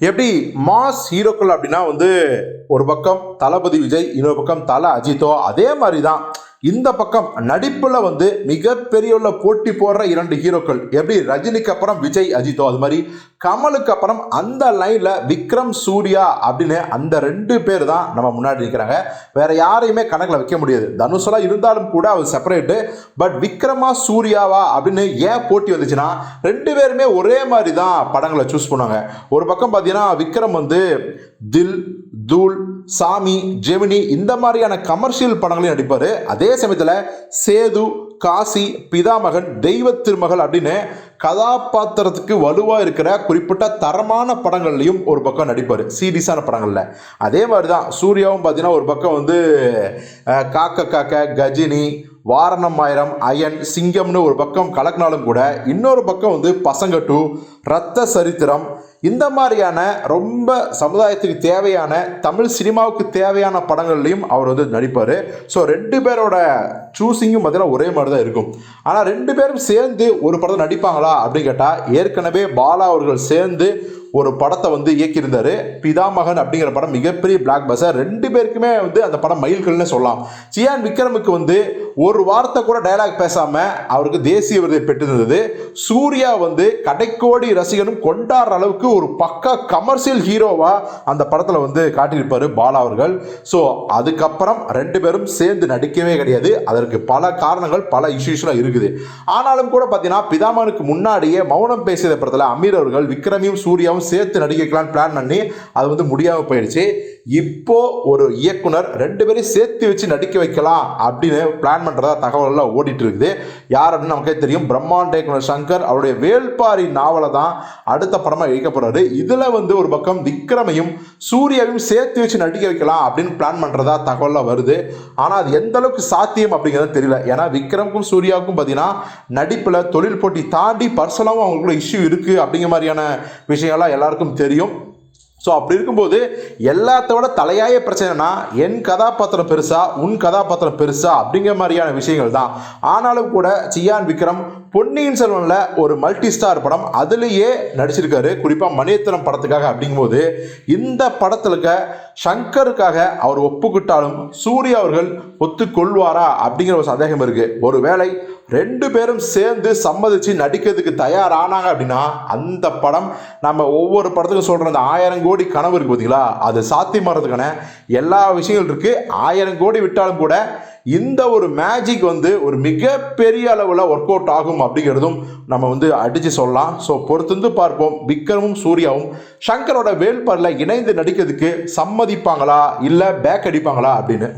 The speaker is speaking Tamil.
எப்படி மாஸ் ஹீரோக்கள் அப்படின்னா வந்து ஒரு பக்கம் தளபதி விஜய் இன்னொரு பக்கம் தல அஜித்தோ அதே மாதிரி தான் இந்த பக்கம் நடிப்புல வந்து மிகப்பெரிய உள்ள போட்டி போடுற இரண்டு ஹீரோக்கள். எப்படி? ரஜினிக்கு அப்புறம் விஜய் அஜித்தோ. அது மாதிரி கமலுக்கு அப்புறம் அந்த லைன்ல விக்ரம் சூர்யா அப்படின்னு அந்த ரெண்டு பேர் தான் நம்ம முன்னாடி நிற்கிறாங்க வேற யாரையுமே கணக்கில் வைக்க முடியாது. தனுஷெல்லாம் இருந்தாலும் கூட அவர் செப்பரேட்டு பட் விக்ரமா சூர்யாவா அப்படின்னு ஏன் போட்டி வந்துச்சுன்னா ரெண்டு பேருமே ஒரே மாதிரி தான் படங்களை சூஸ் பண்ணுவாங்க ஒரு பக்கம் பார்த்தீங்கன்னா விக்ரம் வந்து தில் தூள் சாமி ஜெமினி இந்த மாதிரியான கமர்ஷியல் படங்களையும் நடிப்பார். அதே சமயத்தில் சேது காசி பிதாமகன் தெய்வ திருமகள் அப்படின்னு கதாபாத்திரத்துக்கு வலுவாக இருக்கிற குறிப்பிட்ட தரமான படங்கள்லையும் ஒரு பக்கம் நடிப்பார். சீரியஸான படங்களில். அதே மாதிரி தான் சூர்யாவும் பார்த்தீங்கன்னா ஒரு பக்கம் வந்து காக்க காக்க கஜினி வாரணம் ஆயிரம் அயன் சிங்கம்னு ஒரு பக்கம் கலக்கினாலும் கூட இன்னொரு பக்கம் வந்து பசங்க டூ ரத்த சரித்திரம். இந்த மாதிரியான ரொம்ப சமுதாயத்துக்கு தேவையான தமிழ் சினிமாவுக்கு தேவையான படங்கள்லையும் அவர் வந்து நடிப்பார். ஸோ ரெண்டு பேரோட சூஸிங்கும் பார்த்தீங்கன்னா ஒரே மாதிரி தான் இருக்கும். ஆனால் ரெண்டு பேரும் சேர்ந்து ஒரு படத்தை நடிப்பாங்களா அப்படின்னு கேட்டால் ஏற்கனவே பாலா அவர்கள் சேர்ந்து ஒரு படத்தை வந்து இயக்கியிருந்தார். பிதாமகன் அப்படிங்கிற படம் மிகப்பெரிய பிளாக் பஸ்டர் ரெண்டு பேருக்குமே வந்து அந்த படம் மயில்கள்னு சொல்லலாம். சியான் விக்ரமுக்கு வந்து ஒரு வார்த்தை கூட டயலாக் பேசாம அவருக்கு தேசிய விருதை பெற்றிருந்தது. சூர்யா வந்து கடைக்கோடி ரசிகனும் கொண்டாடுற அளவுக்கு ஒரு பக்கா கமர்ஷியல் ஹீரோவா அந்த படத்துல வந்து காட்டியிருப்பாரு பாலா அவர்கள். ஸோ அதுக்கப்புறம் ரெண்டு பேரும் சேர்ந்து நடிக்கவே கிடையாது. அதற்கு பல காரணங்கள் பல இஷ்யூஸ்லாம் இருக்குது. ஆனாலும் கூட பார்த்தீங்கன்னா பிதாமனுக்கு முன்னாடியே மௌனம் பேசியத படத்தில் அமீர் அவர்கள் விக்ரமையும் சூர்யாவும் சேர்த்து நடிக்க வைக்கலாம்னு பிளான் பண்ணி அது வந்து முடியாமல் போயிடுச்சு. இப்போ ஒரு இயக்குனர் ரெண்டு பேரையும் சேர்த்து வச்சு நடிக்க வைக்கலாம் அப்படின்னு பிளான் பண்ணுறதா தகவல்லாம் ஓடிட்டு இருக்குது யார் அப்படின்னு நமக்கே தெரியும். பிரம்மாண்ட இயக்குனர் சங்கர் அவருடைய வேள்பாரி நாவலை தான் அடுத்த படமாக இயக்க போறாரு. இதில் வந்து ஒரு பக்கம் விக்ரமையும் சூர்யாவையும் சேர்த்து வச்சு நடிக்க வைக்கலாம் அப்படின்னு பிளான் பண்ணுறதா தகவல்லாம் வருது. ஆனால் அது எந்த அளவுக்கு சாத்தியம் அப்படிங்கிறது தெரியல. ஏன்னா விக்ரமுக்கும் சூர்யாவுக்கும் பார்த்தீங்கன்னா நடிப்பில் தொழில் போட்டி தாண்டி பர்சனலாகவும் அவங்களுக்குள்ள இஷ்யூ இருக்குது அப்படிங்கிற மாதிரியான விஷயங்கள்லாம் எல்லாருக்கும் தெரியும். ஸோ அப்படி இருக்கும்போது எல்லாத்தோட தலையாய பிரச்சனைனா என் கதாபாத்திரம் பெருசா உன் கதாபாத்திரம் பெருசா அப்படிங்கிற மாதிரியான விஷயங்கள் தான். ஆனாலும் கூட சியான் விக்ரம் பொன்னியின் செல்வனில் ஒரு மல்டி ஸ்டார் படம் அதுலேயே நடிச்சிருக்காரு. குறிப்பாக மணியத்திரம் படத்துக்காக அப்படிங்கும்போது இந்த படத்தில் இருக்க சங்கருக்காக அவர் ஒப்புக்கிட்டாலும் சூர்யா அவர்கள் ஒத்துக்கொள்வாரா அப்படிங்கிற ஒரு சந்தேகம் இருக்குது ஒருவேளை ரெண்டு பேரும் சேர்ந்து சம்மதிச்சு நடிக்கிறதுக்கு தயாரானாங்க அப்படின்னா அந்த படம் நம்ம ஒவ்வொரு படத்துக்கும் சொல்கிற அந்த ஆயிரம் கோடி கனவு இருக்குது பார்த்தீங்களா அது சாத்தியமாறதுக்கான எல்லா விஷயங்கள் இருக்குது ஆயிரம் கோடி விட்டாலும் கூட இந்த ஒரு மேஜிக் வந்து ஒரு மிகப்பெரிய அளவில் ஒர்க் அவுட் ஆகும் அப்படிங்கிறதும் நம்ம வந்து அடித்து சொல்லலாம். ஸோ பொறுத்திருந்து பார்ப்போம். விக்ரமும் சூர்யாவும் சங்கரோட வேல்பாரில் இணைந்து நடிக்கிறதுக்கு சம்மதிப்பாங்களா? இல்லை பேக் அடிப்பாங்களா? அப்படின்னு